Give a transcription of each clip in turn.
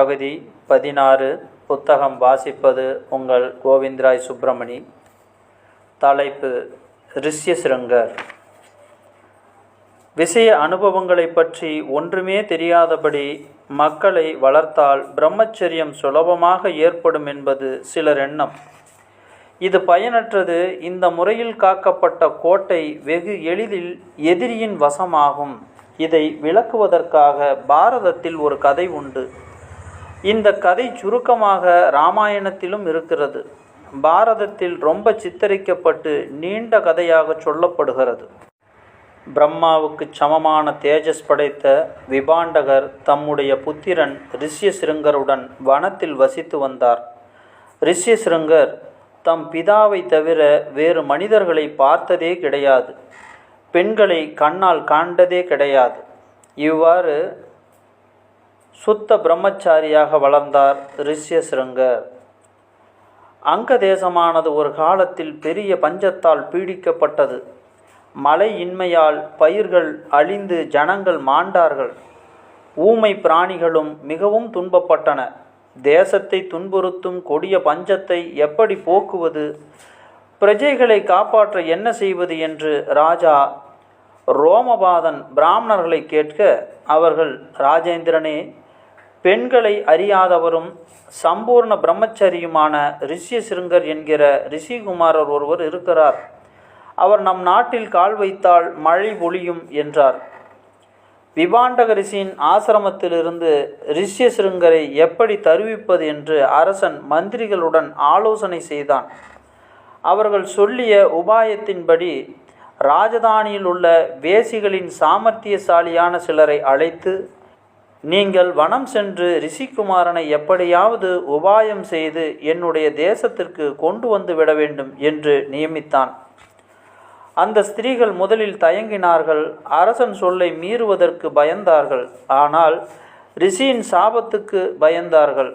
பகுதி பதினாறு புத்தகம் வாசிப்பது உங்கள் கோவிந்தராய் சுப்பிரமணி. தலைப்பு ரிஷ்யசிருங்கர் விஷய அனுபவங்களை பற்றி ஒன்றுமே தெரியாதபடி மக்களை வளர்த்தால் பிரம்மச்சரியம் சுலபமாக ஏற்படும் என்பது சிலர் எண்ணம். இது பயனற்றது. இந்த முறையில் காக்கப்பட்ட கோட்டை வெகு எளிதில் எதிரியின் வசமாகும். இதை விளக்குவதற்காக பாரதத்தில் ஒரு கதை உண்டு. இந்த கதை சுருக்கமாக ராமாயணத்திலும் இருக்கிறது. பாரதத்தில் ரொம்ப சித்தரிக்கப்பட்டு நீண்ட கதையாக சொல்லப்படுகிறது. பிரம்மாவுக்கு சமமான தேஜஸ் படைத்த விபாண்டகர் தம்முடைய புத்திரன் ரிஷ்யசிருங்கருடன் வனத்தில் வசித்து வந்தார். ரிஷ்யசிருங்கர் தம் பிதாவை தவிர வேறு மனிதர்களை பார்த்ததே கிடையாது. பெண்களை கண்ணால் காண்டதே கிடையாது. இவ்வாறு சுத்த பிரம்மச்சாரியாக வளர்ந்தார் ரிஷ்யசிருங்கர். அங்க தேசமானது ஒரு காலத்தில் பெரிய பஞ்சத்தால் பீடிக்கப்பட்டது. மழை இன்மையால் பயிர்கள் அழிந்து ஜனங்கள் மாண்டார்கள். ஊமை பிராணிகளும் மிகவும் துன்பப்பட்டன. தேசத்தை துன்புறுத்தும் கொடிய பஞ்சத்தை எப்படி போக்குவது? பிரஜைகளை காப்பாற்ற என்ன செய்வது என்று ராஜா ரோமபாதன் பிராமணர்களை கேட்க அவர்கள் ராஜேந்திரனே பெண்களை அறியாதவரும் சம்பூர்ண பிரம்மச்சரியுமான ரிஷியசிருங்கர் என்கிற ரிஷிகுமாரர் ஒருவர் இருக்கிறார். அவர் நம் நாட்டில் கால் வைத்தால் மழை பொழியும் என்றார். விபாண்டக ரிஷியின் ஆசிரமத்திலிருந்து ரிஷ்யசிருங்கரை எப்படி தருவிப்பது என்று அரசன் மந்திரிகளுடன் ஆலோசனை செய்தான். அவர்கள் சொல்லிய உபாயத்தின்படி ராஜதானியில் உள்ள வேசிகளின் சாமர்த்தியசாலியான சிலரை அழைத்து நீங்கள் வனம் சென்று ரிஷிகுமாரனை எப்படியாவது உபாயம் செய்து என்னுடைய தேசத்திற்கு கொண்டு வந்து விட வேண்டும் என்று நியமித்தான். அந்த ஸ்திரீகள் முதலில் தயங்கினார்கள். அரசன் சொல்லை மீறுவதற்கு பயந்தார்கள். ஆனால் ரிஷியின் சாபத்துக்கு பயந்தார்கள்.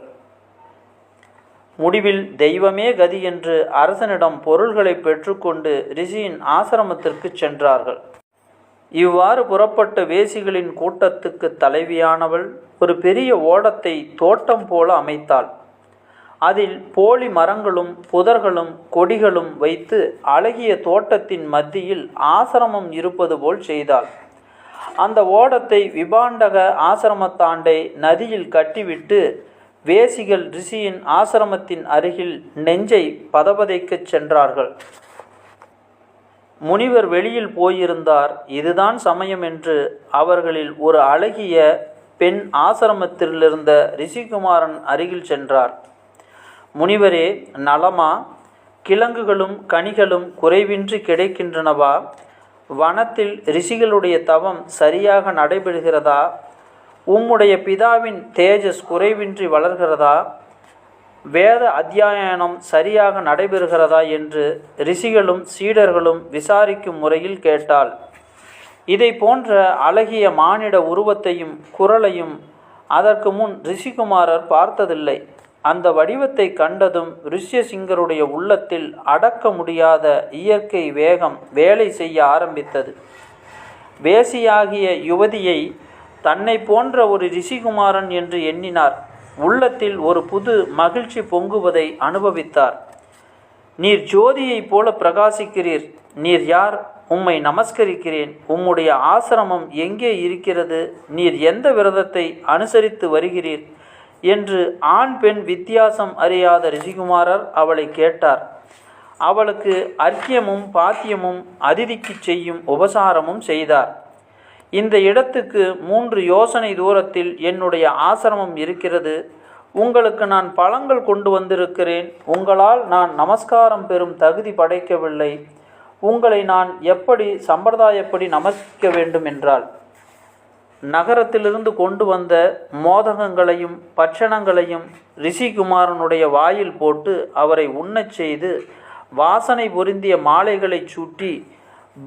முடிவில் தெய்வமே கதி என்று அரசனிடம் பொருள்களை பெற்றுக்கொண்டு ரிஷியின் ஆசிரமத்திற்கு சென்றார்கள். இவ்வாறு புறப்பட்ட வேசிகளின் கூட்டத்துக்கு தலைவியானவள் ஒரு பெரிய ஓடத்தை தோட்டம் போல அமைத்தாள். அதில் போலி மரங்களும் புதர்களும் கொடிகளும் வைத்து அழகிய தோட்டத்தின் மத்தியில் ஆசிரமம் இருப்பது போல் செய்தாள். அந்த ஓடத்தை விபாண்டக ஆசிரமத்தாண்டை நதியில் கட்டிவிட்டு வேசிகள் ரிஷியின் ஆசிரமத்தின் அருகில் நெஞ்சை பதபதைக்கச் சென்றார்கள். முனிவர் வெளியில் போயிருந்தார் இதுதான் சமயம் என்று அவர்களில் ஒரு அழகிய பெண் ஆசிரமத்திலிருந்த ரிஷிகுமாரன் அருகில் சென்றார். முனிவரே நலமா? கிழங்குகளும் கனிகளும் குறைவின்றி கிடைக்கின்றனவா? வனத்தில் ரிஷிகளுடைய தவம் சரியாக நடைபெறுகிறதா? உம்முடைய பிதாவின் தேஜஸ் குறைவின்றி வளர்கிறதா? வேத அத்தியாயனம் சரியாக நடைபெறுகிறதா என்று ரிஷிகளும் சீடர்களும் விசாரிக்கும் முறையில் கேட்டாள். இதை போன்ற அழகிய மானிட உருவத்தையும் குரலையும் அதற்கு முன் ரிஷிகுமாரர் பார்த்ததில்லை. அந்த வடிவத்தை கண்டதும் ரிஷ்யசிங்கருடைய உள்ளத்தில் அடக்க முடியாத இயற்கை வேகம் வேலை செய்ய ஆரம்பித்தது. வேசியாகிய யுவதியை தன்னை போன்ற ஒரு ரிஷிகுமாரன் என்று எண்ணினார். உள்ளத்தில் ஒரு புது மகிழ்ச்சி பொங்குவதை அனுபவித்தார். நீர் ஜோதியைப் போல பிரகாசிக்கிறீர். நீர் யார்? உம்மை நமஸ்கரிக்கிறேன். உம்முடைய ஆசிரமம் எங்கே இருக்கிறது? நீர் எந்த விரதத்தை அனுசரித்து வருகிறீர்? என்று ஆண் பெண் வித்தியாசம் அறியாத ரிஷிகுமாரர் அவளை கேட்டார். அவளுக்கு அர்க்கியமும் பாத்தியமும் அதிதிக்கு செய்யும் உபசாரமும் செய்தார். இந்த இடத்துக்கு மூன்று யோசனை தூரத்தில் என்னுடைய ஆசிரமம் இருக்கிறது. உங்களுக்கு நான் பழங்கள் கொண்டு வந்திருக்கிறேன். உங்களால் நான் நமஸ்காரம் பெறும் தகுதி படைக்கவில்லை. உங்களை நான் எப்படி சம்பிரதாயப்படி நமஸ்க வேண்டும் என்றால் நகரத்திலிருந்து கொண்டு வந்த மோதகங்களையும் பட்சணங்களையும் ரிஷிகுமாரனுடைய வாயில் போட்டு அவரை உண்ணச் செய்து வாசனை பொருந்திய மாலைகளை சூட்டி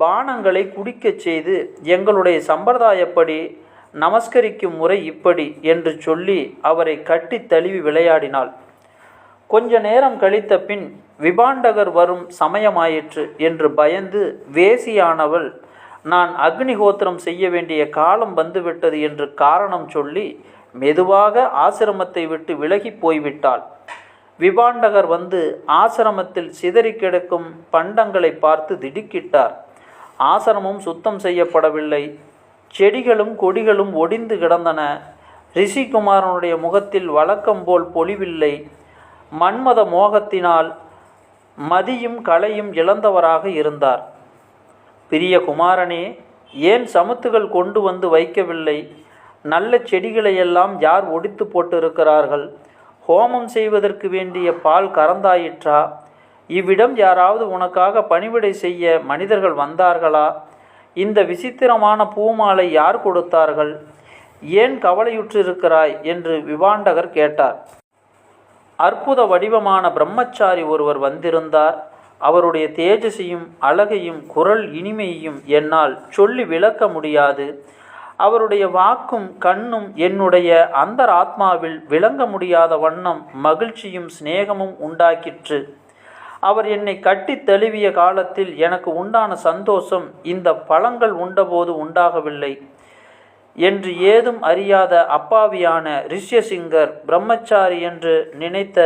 பானங்களை குடிக்கச் செய்து எங்களுடைய சம்பிரதாயப்படி நமஸ்கரிக்கும் முறை இப்படி என்று சொல்லி அவரை கட்டி தழுவி விளையாடினாள். கொஞ்ச நேரம் கழித்த பின் விபாண்டகர் வரும் சமயமாயிற்று என்று பயந்து வேசியானவள் நான் அக்னிஹோத்திரம் செய்ய வேண்டிய காலம் வந்துவிட்டது என்று காரணம் சொல்லி மெதுவாக ஆசிரமத்தை விட்டு விலகி போய்விட்டாள். விபாண்டகர் வந்து ஆசிரமத்தில் சிதறி கிடக்கும் பண்டங்களை பார்த்து திடுக்கிட்டார். ஆசிரமம் சுத்தம் செய்யப்படவில்லை. செடிகளும் கொடிகளும் ஒடிந்து கிடந்தன. ரிஷிகுமாரனுடைய முகத்தில் வழக்கம் போல் பொலிவில்லை. மன்மத மோகத்தினால் மதியும் கலையும் இழந்தவராக இருந்தார். பிரிய குமாரனே ஏன் சமுத்துகள் கொண்டு வந்து வைக்கவில்லை? நல்ல செடிகளையெல்லாம் யார் ஒடித்து போட்டிருக்கிறார்கள்? ஹோமம் செய்வதற்கு வேண்டிய பால் கறந்தாயிற்றா? இவ்விடம் யாராவது உனக்காக பணிவிடை செய்ய மனிதர்கள் வந்தார்களா? இந்த விசித்திரமான பூமாலை யார் கொடுத்தார்கள்? ஏன் கவலையுற்றிருக்கிறாய்? என்று விவாண்டகர் கேட்டார். அற்புத வடிவமான பிரம்மச்சாரி ஒருவர் வந்திருந்தார். அவருடைய தேஜஸையும் அழகையும் குரல் இனிமையையும் என்னால் சொல்லி விளக்க முடியாது. அவருடைய வாக்கும் கண்ணும் என்னுடைய அந்தராத்மாவில் விளங்க முடியாத வண்ணம் மகிழ்ச்சியும் சிநேகமும் உண்டாக்கிற்று. அவர் என்னை கட்டி தழுவிய காலத்தில் எனக்கு உண்டான சந்தோஷம் இந்த பழங்கள் உண்டபோது உண்டாகவில்லை என்று ஏதும் அறியாத அப்பாவியான ரிஷ்யசிங்கர் பிரம்மச்சாரி என்று நினைத்த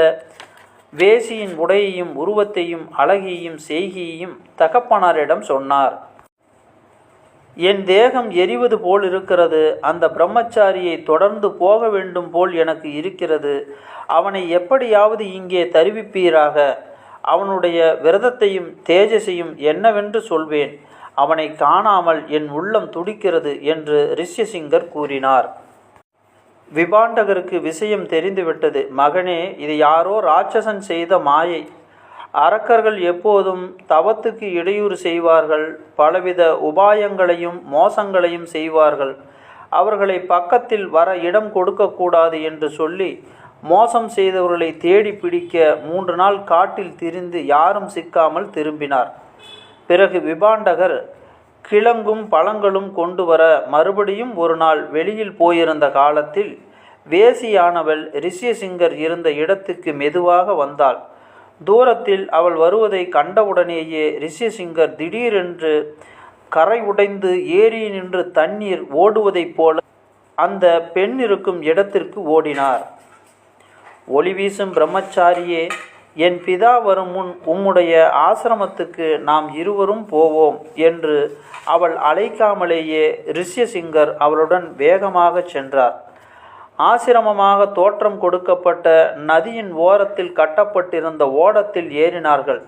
வேசியின் உடையையும் உருவத்தையும் அழகியையும் செய்கியையும் தகப்பனாரிடம் சொன்னார். என் தேகம் எரிவது போல் இருக்கிறது. அந்த பிரம்மச்சாரியை தொடர்ந்து போக வேண்டும் போல் எனக்கு இருக்கிறது. அவனை எப்படியாவது இங்கே தருவிப்பீராக. அவனுடைய விரதத்தையும் தேஜஸையும் என்னவென்று சொல்வேன்? அவனை காணாமல் என் உள்ளம் துடிக்கிறது என்று ரிஷ்யசிங்கர் கூறினார். விபாண்டகருக்கு விஷயம் தெரிந்துவிட்டது. மகனே இது யாரோ ராட்சசன் செய்த மாயை. அரக்கர்கள் எப்போதும் தவத்துக்கு இடையூறு செய்வார்கள். பலவித உபாயங்களையும் மோசங்களையும் செய்வார்கள். அவர்களை பக்கத்தில் வர இடம் கொடுக்கக்கூடாது என்று சொல்லி மோசம் செய்தவர்களை தேடி பிடிக்க மூன்று நாள் காட்டில் திரிந்து யாரும் சிக்காமல் திரும்பினார். பிறகு விபாண்டகர் கிழங்கும் பழங்களும் கொண்டு வர மறுபடியும் ஒரு நாள் வெளியில் போயிருந்த காலத்தில் வேசியானவள் ரிஷியசிங்கர் இருந்த இடத்துக்கு மெதுவாக வந்தாள். தூரத்தில் அவள் வருவதை கண்டவுடனேயே ரிஷியசிங்கர் திடீரென்று கரை உடைந்து ஏறி நின்று தண்ணீர் ஓடுவதைப் போல அந்த பெண் இருக்கும் இடத்திற்கு ஓடினார். ஒளி வீசும் பிரம்மச்சாரியே என் பிதா வரும் முன் உம்முடைய ஆசிரமத்துக்கு நாம் இருவரும் போவோம் என்று அவள் அழைக்காமலேயே ரிஷ்யசிங்கர் அவளுடன் வேகமாக சென்றார். ஆசிரமமாக தோற்றம் கொடுக்கப்பட்ட நதியின் ஓரத்தில் கட்டப்பட்டிருந்த ஓடத்தில் ஏறினார்கள்.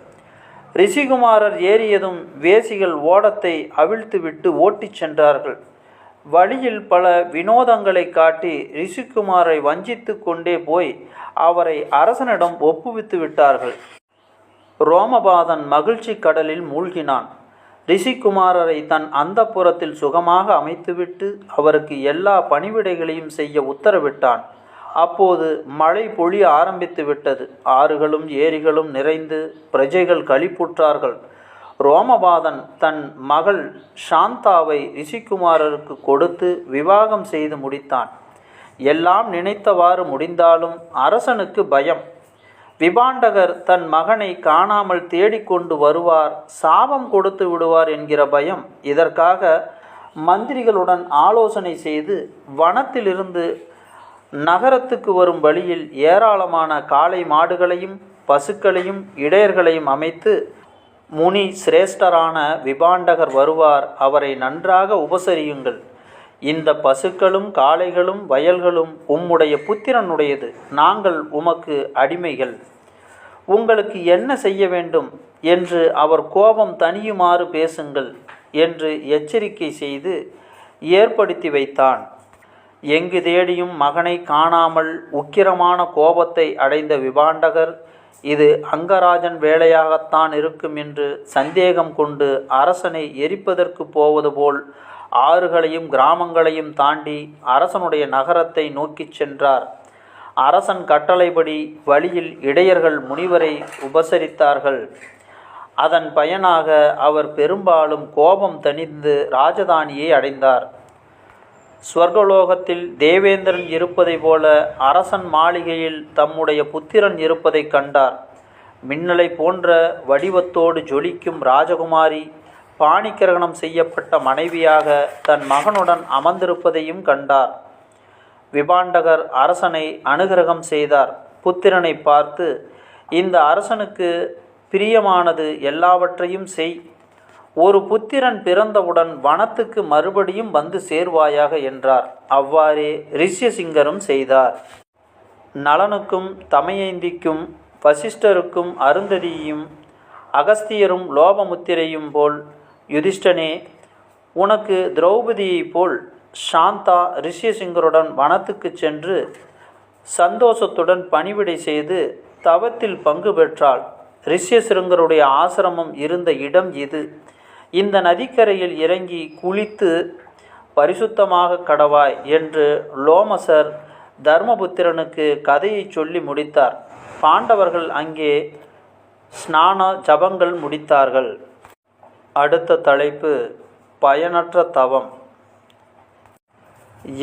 ரிஷிகுமாரர் ஏறியதும் வேசிகள் ஓடத்தை அவிழ்த்துவிட்டு ஓட்டிச் சென்றார்கள். வழியில் பல வினோதங்களை காட்டி ரிஷிகுமாரை வஞ்சித்து கொண்டே போய் அவரை அரசனிடம் ஒப்புவித்து விட்டார்கள். ரோமபாதன் மகிழ்ச்சி கடலில் மூழ்கினான். ரிஷிகுமாரரை தன் அந்தப்புறத்தில் சுகமாக அமைத்துவிட்டு அவருக்கு எல்லா பணிவிடைகளையும் செய்ய உத்தரவிட்டான். அப்போது மழை பொழிய ஆரம்பித்து விட்டது ஆறுகளும் ஏரிகளும் நிறைந்து பிரஜைகள் களிப்புற்றார்கள். ரோமபாதன் தன் மகள் சாந்தாவை ரிஷிகுமாரருக்கு கொடுத்து விவாகம் செய்து முடித்தான். எல்லாம் நினைத்தவாறு முடிந்தாலும் அரசனுக்கு பயம். விபாண்டகர் தன் மகனை காணாமல் தேடிக்கொண்டு வருவார் சாபம் கொடுத்து விடுவார் என்கிற பயம். இதற்காக மந்திரிகளுடன் ஆலோசனை செய்து வனத்திலிருந்து நகரத்துக்கு வரும் வழியில் ஏராளமான காளை மாடுகளையும் பசுக்களையும் இடையர்களையும் அமைத்து முனி சிரேஷ்டரான விபாண்டகர் வருவார் அவரை நன்றாக உபசரியுங்கள். இந்த பசுக்களும் காளைகளும் வயல்களும் உம்முடைய புத்திரனுடையது. நாங்கள் உமக்கு அடிமைகள். உங்களுக்கு என்ன செய்ய வேண்டும்? என்று அவர் கோபம் தனியுமாறு பேசுங்கள் என்று எச்சரிக்கை செய்து ஏற்படுத்தி வைத்தான். எங்கு தேடியும் மகனை காணாமல் உக்கிரமான கோபத்தை அடைந்த விபாண்டகர் இது அங்கராஜன் வேலையாகத்தான் இருக்கும் என்று சந்தேகம் கொண்டு அரசனை எரிப்பதற்கு போவது போல் ஆறுகளையும் கிராமங்களையும் தாண்டி அரசனுடைய நகரத்தை நோக்கிச் சென்றார். அரசன் கட்டளைப்படி வழியில் இடையர்கள் முனிவரை உபசரித்தார்கள். அதன் பயனாக அவர் பெரும்பாலும் கோபம் தணிந்து ராஜதானியை அடைந்தார். ஸ்வர்கலோகத்தில் தேவேந்திரன் இருப்பதைப் போல அரசன் மாளிகையில் தம்முடைய புத்திரன் இருப்பதைக் கண்டார். மின்னலை போன்ற வடிவத்தோடு ஜொலிக்கும் ராஜகுமாரி பாணிக்கிரகணம் செய்யப்பட்ட மனைவியாக தன் மகனுடன் அமர்ந்திருப்பதையும் கண்டார். விபாண்டகர் அரசனை அனுகிரகம் செய்தார். புத்திரனை பார்த்து இந்த அரசனுக்கு பிரியமானது எல்லாவற்றையும் செய். ஒரு புத்திரன் பிறந்தவுடன் வனத்துக்கு மறுபடியும் வந்து சேர்வாயாக என்றார். அவ்வாறே ரிஷ்யசிங்கரும் செய்தார். நலனுக்கும் தமையந்திக்கும் வசிஷ்டருக்கும் அருந்ததியும் அகஸ்தியரும் லோபமுத்திரையும் போல் யுதிஷ்டனே உனக்கு திரௌபதியைப் போல் சாந்தா ரிஷ்யசிங்கருடன் வனத்துக்கு சென்று சந்தோஷத்துடன் பணிவிடை செய்து தவத்தில் பங்கு பெற்றாள். ரிஷ்யசிருங்கருடைய ஆசிரமம் இருந்த இடம் இது. இந்த நதிக்கரையில் இறங்கி குளித்து பரிசுத்தமாக கடவாய் என்று லோமசர் தர்மபுத்திரனுக்கு கதையை சொல்லி முடித்தார். பாண்டவர்கள் அங்கே ஸ்நான ஜபங்கள் முடித்தார்கள். அடுத்த தலைப்பு பயனற்ற தவம்.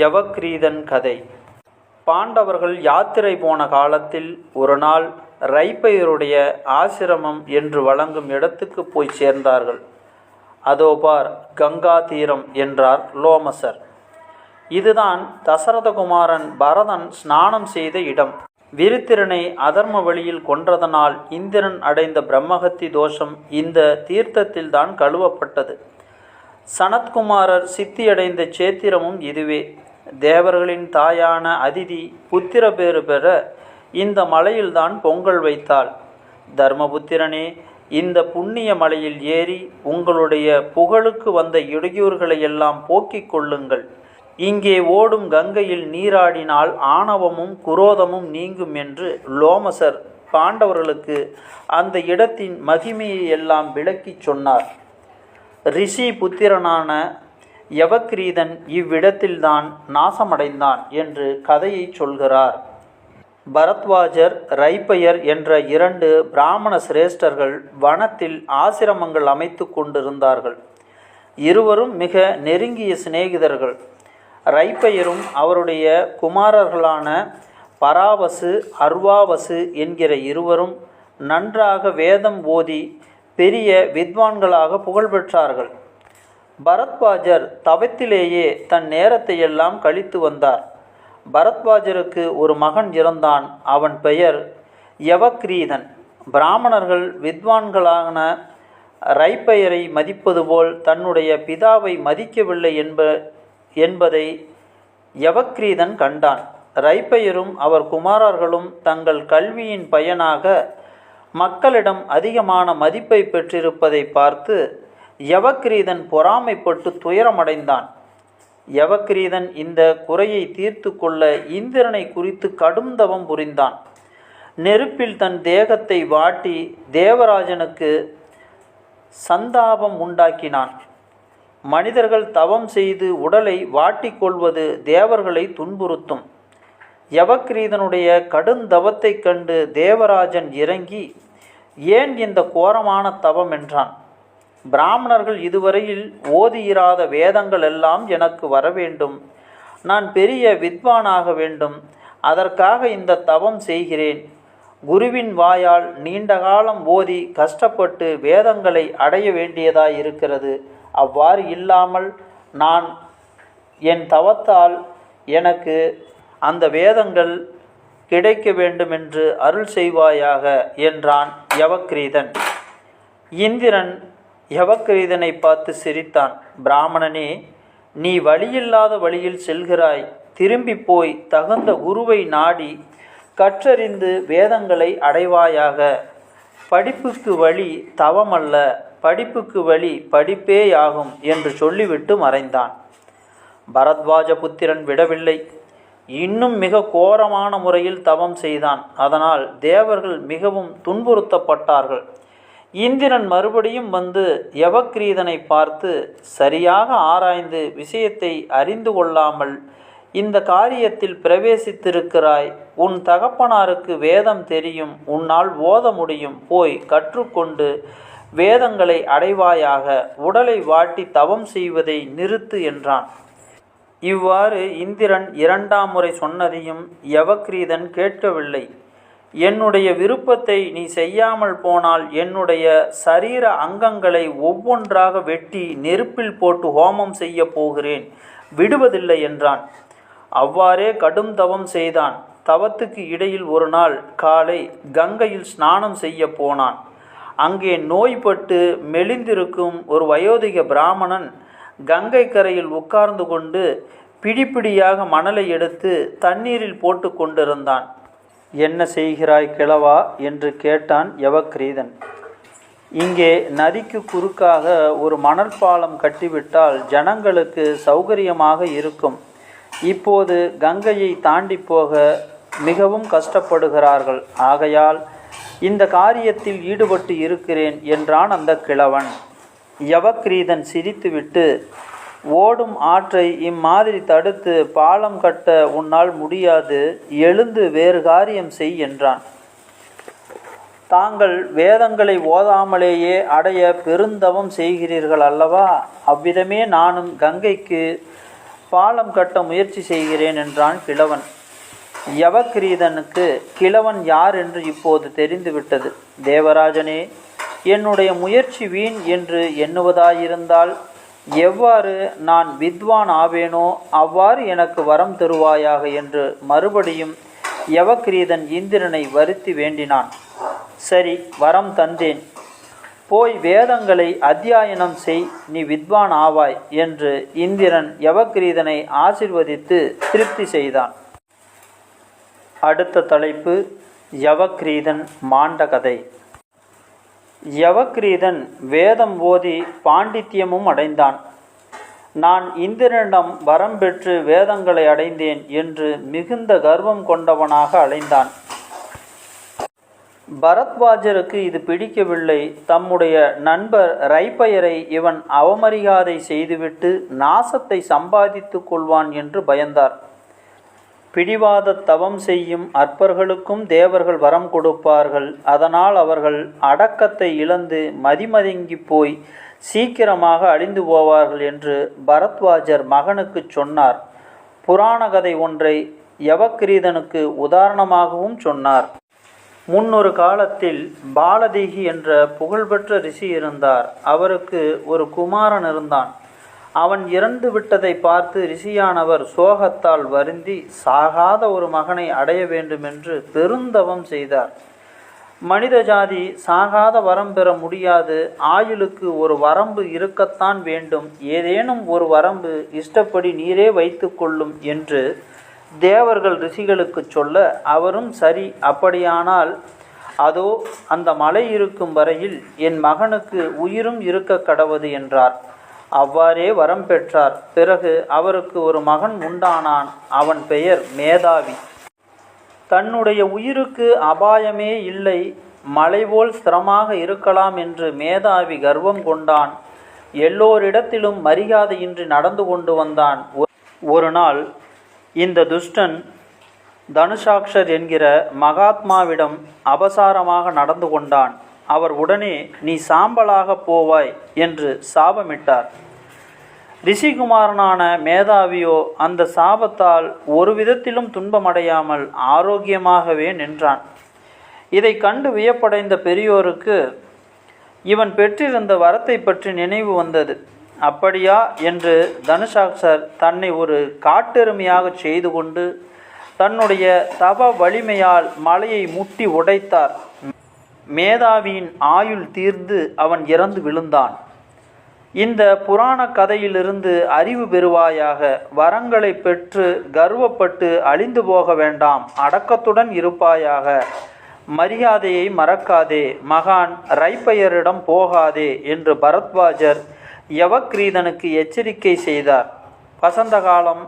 யவக்ரீதன் கதை. பாண்டவர்கள் யாத்திரை போன காலத்தில் ஒரு நாள் ரைப்பையருடைய ஆசிரமம் என்று வழங்கும் இடத்துக்கு போய் சேர்ந்தார்கள். அதோ பார் கங்கா தீரம் என்றார் லோமசர். இதுதான் தசரதகுமாரன் பரதன் ஸ்நானம் செய்த இடம். விருத்திரனை அதர்ம வழியில் கொன்றதனால் இந்திரன் அடைந்த பிரம்மஹத்தி தோஷம் இந்த தீர்த்தத்தில்தான் கழுவப்பட்டது. சனத்குமாரர் சித்தியடைந்த சேத்திரமும் இதுவே. தேவர்களின் தாயான அதிதி புத்திர பேறு பெற இந்த மலையில்தான் பொங்கல் வைத்தாள். தர்மபுத்திரனே இந்த புண்ணிய மலையில் ஏறி உங்களுடைய புகழுக்கு வந்த இடையூறுகளை எல்லாம் போக்கிக் கொள்ளுங்கள். இங்கே ஓடும் கங்கையில் நீராடினால் ஆணவமும் குரோதமும் நீங்கும் என்று லோமசர் பாண்டவர்களுக்கு அந்த இடத்தின் மகிமையை எல்லாம் விளக்கிச் சொன்னார். ரிஷி புத்திரனான யவக்ரீதன் இவ்விடத்தில்தான் நாசமடைந்தான் என்று கதையை சொல்கிறார். பரத்வாஜர் ரைப்பையர் என்ற இரண்டு பிராமண சிரேஷ்டர்கள் வனத்தில் ஆசிரமங்கள் அமைத்து கொண்டிருந்தார்கள். இருவரும் மிக நெருங்கிய சிநேகிதர்கள். ரைப்பையரும் அவருடைய குமாரர்களான பராவசு அர்வாவசு என்கிற இருவரும் நன்றாக வேதம் ஓதி பெரிய வித்வான்களாக புகழ்பெற்றார்கள். பரத்வாஜர் தவத்திலேயே தன் நேரத்தை எல்லாம் கழித்து வந்தார். பரத்வாஜருக்கு ஒரு மகன் இறந்தான். அவன் பெயர் யவக்ரீதன். பிராமணர்கள் வித்வான்களான ரைப்பெயரை மதிப்பது போல் தன்னுடைய பிதாவை மதிக்கவில்லை என்ப என்பதை யவக்ரீதன் கண்டான். ரைப்பெயரும் அவர் குமாரர்களும் தங்கள் கல்வியின் பயனாக மக்களிடம் அதிகமான மதிப்பை பெற்றிருப்பதை பார்த்து யவக்ரீதன் பொறாமைப்பட்டு துயரமடைந்தான். யவக்கிரீதன் இந்த குறையை தீர்த்து கொள்ள இந்திரனை குறித்து கடும் தவம் புரிந்தான். நெருப்பில் தன் தேகத்தை வாட்டி தேவராஜனுக்கு சந்தாபம் உண்டாக்கினான். மனிதர்கள் தவம் செய்து உடலை வாட்டிக்கொள்வது தேவர்களை துன்புறுத்தும். யவக்கிரீதனுடைய கடுந்தவத்தைக் கண்டு தேவராஜன் இறங்கி ஏன் இந்த கோரமான தவம்? என்றான். பிராமணர்கள் இதுவரையில் ஓதியிராத வேதங்கள் எல்லாம் எனக்கு வர வேண்டும். நான் பெரிய வித்வானாக வேண்டும். அதற்காக இந்த தவம் செய்கிறேன். குருவின் வாயால் நீண்ட காலம் ஓதி கஷ்டப்பட்டு வேதங்களை அடைய வேண்டியதாய் இருக்கிறது. அவ்வாறு இல்லாமல் நான் என் தவத்தால் எனக்கு அந்த வேதங்கள் கிடைக்க வேண்டுமென்று அருள் செய்வாயாக என்றான் யவக்ரீதன். இந்திரன் யவக்கிரீதனை பார்த்து சிரித்தான். பிராமணனே நீ வழியில்லாத வழியில் செல்கிறாய். திரும்பி போய் தகுந்த குருவை நாடி கற்றறிந்து வேதங்களை அடைவாயாக. படிப்புக்கு வழி தவமல்ல படிப்புக்கு வழி படிப்பேயாகும் என்று சொல்லிவிட்டு மறைந்தான். பரத்வாஜ புத்திரன் விடவில்லை. இன்னும் மிக கோரமான முறையில் தவம் செய்தான். அதனால் தேவர்கள் மிகவும் துன்புறுத்தப்பட்டார்கள். இந்திரன் மறுபடியும் வந்து யவக்ரீதனை பார்த்து சரியாக ஆராய்ந்து விஷயத்தை அறிந்து கொள்ளாமல் இந்த காரியத்தில் பிரவேசித்திருக்கிறாய். உன் தகப்பனாருக்கு வேதம் தெரியும். உன்னால் ஓத முடியும். போய் கற்றுக்கொண்டு வேதங்களை அடைவாயாக. உடலை வாட்டி தவம் செய்வதை நிறுத்து என்றான். இவ்வாறு இந்திரன் இரண்டாம் முறை சொன்னதையும் யவக்ரீதன் கேட்கவில்லை. என்னுடைய விருப்பத்தை நீ செய்யாமல் போனால் என்னுடைய சரீர அங்கங்களை ஒவ்வொன்றாக வெட்டி நெருப்பில் போட்டு ஹோமம் செய்ய போகிறேன். விடுவதில்லை என்றான். அவ்வாறே கடும் தவம் செய்தான். தவத்துக்கு இடையில் ஒரு நாள் காலை கங்கையில் ஸ்நானம் செய்ய போனான். அங்கே நோய்பட்டு மெலிந்திருக்கும் ஒரு வயோதிக பிராமணன் கங்கை கரையில் உட்கார்ந்து கொண்டு பிடிப்பிடியாக மணலை எடுத்து தண்ணீரில் போட்டு கொண்டிருந்தான். என்ன செய்கிறாய் கிழவா? என்று கேட்டான் யவக்ரீதன். இங்கே நதிக்கு குறுக்காக ஒரு மணல் பாலம் கட்டிவிட்டால் ஜனங்களுக்கு சௌகரியமாக இருக்கும். இப்போது கங்கையை தாண்டி போக மிகவும் கஷ்டப்படுகிறார்கள். ஆகையால் இந்த காரியத்தில் ஈடுபட்டு இருக்கிறேன் என்றான் அந்த கிழவன். யவக்ரீதன் சிரித்துவிட்டு ஓடும் ஆற்றை இம்மாதிரி தடுத்து பாலம் கட்ட உன்னால் முடியாது எழுந்து வேறு காரியம் செய் என்றான். தாங்கள் வேதங்களை ஓதாமலேயே அடைய பெருந்தவம் செய்கிறீர்கள் அல்லவா? அவ்விதமே நானும் கங்கைக்கு பாலம் கட்ட முயற்சி செய்கிறேன் என்றான் கிழவன். யவக்கிரீதனுக்கு கிழவன் யார் என்று இப்போது தெரிந்துவிட்டது. தேவராஜனே என்னுடைய முயற்சி வீண் என்று எண்ணுவதாயிருந்தால் எவ்வாறு நான் வித்வான் ஆவேனோ அவ்வாறு எனக்கு வரம் தருவாயாக என்று மறுபடியும் யவக்கிரீதன் இந்திரனை வருத்தி வேண்டினான். சரி வரம் தந்தேன். போய் வேதங்களை அத்தியாயனம் செய் நீ வித்வான் ஆவாய் என்று இந்திரன் யவக்கிரீதனை ஆசிர்வதித்து திருப்தி செய்தான். அடுத்த தலைப்பு யவக்கிரீதன் மாண்ட கதை யவக்கிரீதன் வேதம் ஓதி பாண்டித்யமும் அடைந்தான். நான் இந்திரனிடம் வரம் பெற்று வேதங்களை அடைந்தேன் என்று மிகுந்த கர்வம் கொண்டவனாக அலைந்தான். பரத்வாஜருக்கு இது பிடிக்கவில்லை. தம்முடைய நண்பர் ரைப்பயரை இவன் அவமரியாதை செய்துவிட்டு நாசத்தை சம்பாதித்து கொள்வான் என்று பயந்தார். பிடிவாத தவம் செய்யும் அற்பர்களுக்கும் தேவர்கள் வரம் கொடுப்பார்கள். அதனால் அவர்கள் அடக்கத்தை இழந்து மதிமதங்கி போய் சீக்கிரமாக அழிந்து போவார்கள் என்று பரத்வாஜர் மகனுக்கு சொன்னார். புராண கதை ஒன்றை யவக்கிரீதனுக்கு உதாரணமாகவும் சொன்னார். முன்னொரு காலத்தில் பாலதீகி என்ற புகழ்பெற்ற ரிஷி இருந்தார். அவருக்கு ஒரு குமாரன் இருந்தான். அவன் இறந்து விட்டதை பார்த்து ரிஷியானவர் சோகத்தால் வருந்தி சாகாத ஒரு மகனை அடைய வேண்டுமென்று பெருந்தவம் செய்தார். மனித ஜாதி சாகாத வரம் பெற முடியாது. ஆயுளுக்கு ஒரு வரம்பு இருக்கத்தான் வேண்டும். ஏதேனும் ஒரு வரம்பு இஷ்டப்படி நீரே வைத்து கொள்ளும் என்று தேவர்கள் ரிஷிகளுக்கு சொல்ல அவரும் சரி அப்படியானால் அதோ அந்த மலை இருக்கும் வரையில் என் மகனுக்கு உயிரும் இருக்க கடவது என்றார். அவ்வாறே வரம் பெற்றார். பிறகு அவருக்கு ஒரு மகன் உண்டானான். அவன் பெயர் மேதாவி. தன்னுடைய உயிருக்கு அபாயமே இல்லை. மலைபோல் ஸ்திரமாக இருக்கலாம் என்று மேதாவி கர்வம் கொண்டான். எல்லோரிடத்திலும் மரியாதையின்றி நடந்து கொண்டு வந்தான். ஒரு நாள் இந்த துஷ்டன் தனுஷாக்ஷர் என்கிற மகாத்மாவிடம் அபசாரமாக நடந்து கொண்டான். அவர் உடனே நீ சாம்பலாக போவாய் என்று சாபமிட்டார். ரிஷிகுமாரனான மேதாவியோ அந்த சாபத்தால் ஒரு விதத்திலும் துன்பமடையாமல் ஆரோக்கியமாகவே நின்றான். இதை கண்டு வியப்படைந்த பெரியோருக்கு இவன் பெற்றிருந்த வரத்தை பற்றி நினைவு வந்தது. அப்படியா என்று தனுஷாக்சர் தன்னை ஒரு காட்டெருமையாக செய்து கொண்டு தன்னுடைய தவ வலிமையால் மலையை முட்டி உடைத்தார். மேதாவியின் ஆயுள் தீர்ந்து அவன் இறந்து விழுந்தான். இந்த புராண கதையிலிருந்து அறிவு பெறுவாயாக வரங்களை பெற்று கர்வப்பட்டு அழிந்து போக வேண்டாம் அடக்கத்துடன் இருப்பாயாக. மரியாதையை மறக்காதே மகான் ரைப்பையரிடம் போகாதே என்று பரத்வாஜர் யவக்ரீதனுக்கு எச்சரிக்கை செய்தார். வசந்த காலம்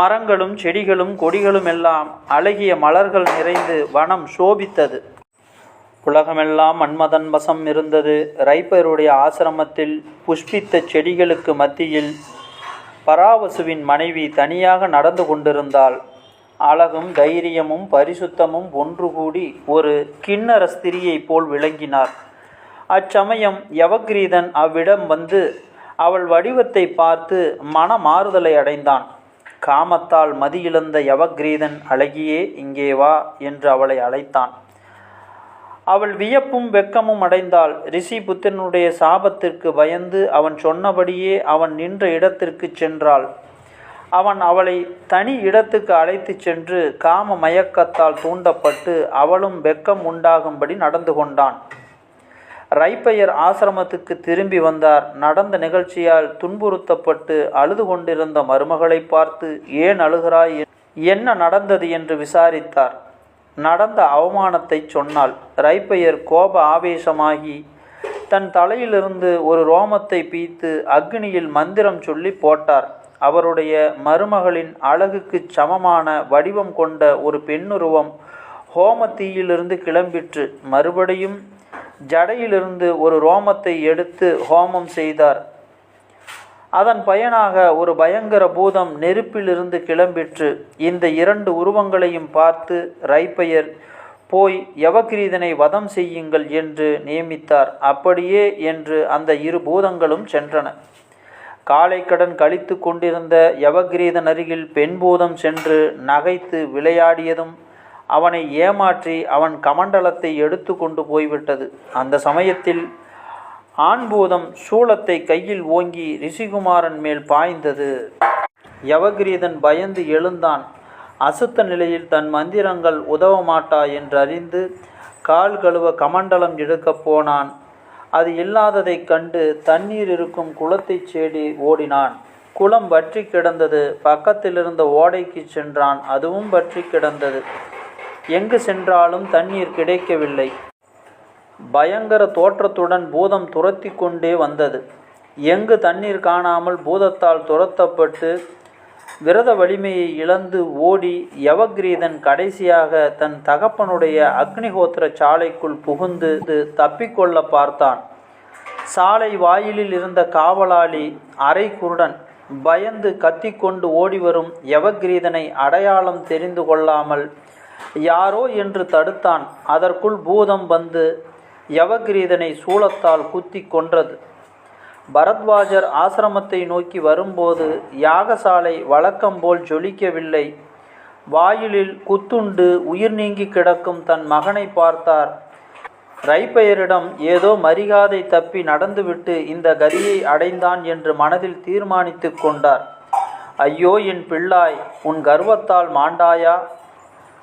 மரங்களும் செடிகளும் கொடிகளும் எல்லாம் அழகிய மலர்கள் நிறைந்து வனம் சோபித்தது. உலகமெல்லாம் மன்மதன் வசம் இருந்தது. ரைப்பருடைய ஆசிரமத்தில் புஷ்பித்த செடிகளுக்கு மத்தியில் பராவசுவின் மனைவி தனியாக நடந்து கொண்டிருந்தாள். அழகும் தைரியமும் பரிசுத்தமும் ஒன்று கூடி ஒரு கிண்ணற ஸ்திரியைப் போல் விளங்கினார். அச்சமயம் யவக்ரீதன் அவ்விடம் வந்து அவள் வடிவத்தை பார்த்து மன மாறுதலை அடைந்தான். காமத்தால் மதியிழந்த யவக்ரீதன் அழகியே இங்கே வா என்று அவளை அழைத்தான். அவள் வியப்பும் வெக்கமும் அடைந்தாள். ரிஷி புத்திரனுடைய சாபத்திற்கு பயந்து அவன் சொன்னபடியே அவன் நின்ற இடத்திற்கு சென்றாள். அவன் அவளை தனி இடத்துக்கு அழைத்துச் சென்று காம மயக்கத்தால் தூண்டப்பட்டு அவளும் வெக்கம் உண்டாகும்படி நடந்து கொண்டான். ரைப்பையர் ஆசிரமத்துக்கு திரும்பி வந்தார். நடந்த நிகழ்ச்சியால் துன்புறுத்தப்பட்டு அழுது கொண்டிருந்த மருமகளை பார்த்து ஏன் அழுகிறாய்? என்ன நடந்தது? என்று விசாரித்தார். நடந்த அவமானத்தை சொன்னாள். ரைப்பையர் கோப ஆவேசமாகி தன் தலையிலிருந்து ஒரு ரோமத்தை பீத்து அக்னியில் மந்திரம் சொல்லி போட்டார். அவருடைய மருமகளின் அழகுக்கு சமமான வடிவம் கொண்ட ஒரு பெண்ணுருவம் ஹோமத்தீயிலிருந்து கிளம்பிற்று. மறுபடியும் ஜடையிலிருந்து ஒரு ரோமத்தை எடுத்து ஹோமம் செய்தார். அதன் பயனாக ஒரு பயங்கர பூதம் நெருப்பிலிருந்து கிளம்பிற்று. இந்த இரண்டு உருவங்களையும் பார்த்து ரைப்பையர் போய் யவகிரீதனை வதம் செய்யுங்கள் என்று நியமித்தார். அப்படியே என்று அந்த இரு பூதங்களும் சென்றன. காலை கடன் கழித்து கொண்டிருந்த யவகிரீதன் அருகில் பெண் பூதம் சென்று நகைத்து விளையாடியதும் அவனை ஏமாற்றி அவன் கமண்டலத்தை எடுத்து கொண்டு போய்விட்டது. அந்த சமயத்தில் ஆண்பூதம் சூளத்தை கையில் ஓங்கி ரிஷிகுமாரன் மேல் பாய்ந்தது. யவகிரீதன் பயந்து எழுந்தான். அசுத்த நிலையில் தன் மந்திரங்கள் உதவ மாட்டா என்றறிந்து கால் கழுவ கமண்டலம் எடுக்கப் போனான். அது இல்லாததைக் கண்டு தண்ணீர் இருக்கும் குளத்தைச் சேடி ஓடினான். குளம் வற்றி கிடந்தது. பக்கத்திலிருந்த ஓடைக்கு சென்றான். அதுவும் வற்றி கிடந்தது. எங்கு சென்றாலும் தண்ணீர் கிடைக்கவில்லை. பயங்கர தோற்றத்துடன் பூதம் துரத்தி கொண்டே வந்தது. எங்கு தண்ணீர் காணாமல் பூதத்தால் துரத்தப்பட்டு விரத வலிமையை இழந்து ஓடி யவகிரீதன் கடைசியாக தன் தகப்பனுடைய அக்னிஹோத்திர சாலைக்குள் புகுந்து தப்பிக்கொள்ள பார்த்தான். சாலை வாயிலில் இருந்த காவலாளி அரை குருடன் பயந்து கத்திக்கொண்டு ஓடிவரும் யவகிரீதனை அடையாளம் தெரிந்து கொள்ளாமல் யாரோ என்று தடுத்தான். அதற்குள் பூதம் வந்து யவகிரீதனை சூலத்தால் குத்தி கொன்றது. பரத்வாஜர் ஆசிரமத்தை நோக்கி வரும்போது யாகசாலை வழக்கம் போல் ஜொலிக்கவில்லை. வாயிலில் குத்துண்டு உயிர் நீங்கி கிடக்கும் தன் மகனை பார்த்தார். ரைப்பெயரிடம் ஏதோ மரியாதை தப்பி நடந்துவிட்டு இந்த கதியை அடைந்தான் என்று மனதில் தீர்மானித்து கொண்டார். ஐயோ என் பிள்ளாய் உன் கர்வத்தால் மாண்டாயா?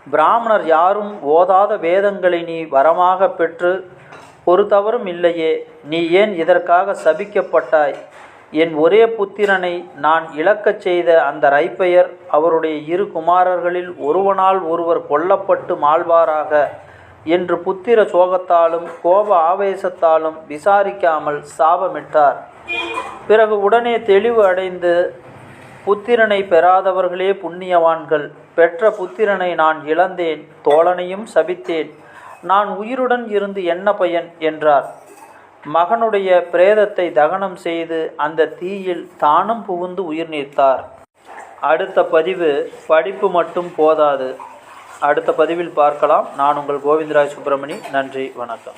பிராமணர் யாரும் ஓதாத வேதங்களை நீ வரமாக பெற்று ஒரு தவறும் இல்லையே நீ ஏன் இதற்காக சபிக்கப்பட்டாய்? என் ஒரே புத்திரனை நான் இழக்கச் செய்த அந்த ரைப்பெயர் அவருடைய இரு குமாரர்களில் ஒருவனால் ஒருவர் கொல்லப்பட்டு மாழ்வாராக என்று புத்திர சோகத்தாலும் கோப ஆவேசத்தாலும் விசாரிக்காமல் சாபமிட்டார். பிறகு உடனே தெளிவு அடைந்து புத்திரனை பெறாதவர்களே புண்ணியவான்கள் பெற்ற புத்திரனை நான் இழந்தேன் தோழனையும் சபித்தேன். நான் உயிருடன் இருந்து என்ன பயன்? என்றார். மகனுடைய பிரேதத்தை தகனம் செய்து அந்த தீயில் தானும் புகுந்து உயிர் நீத்தார். அடுத்த பதிவு படிப்பு மட்டும் போதாது. அடுத்த பதிவில் பார்க்கலாம். நான் உங்கள் கோவிந்தராஜ் சுப்பிரமணி. நன்றி. வணக்கம்.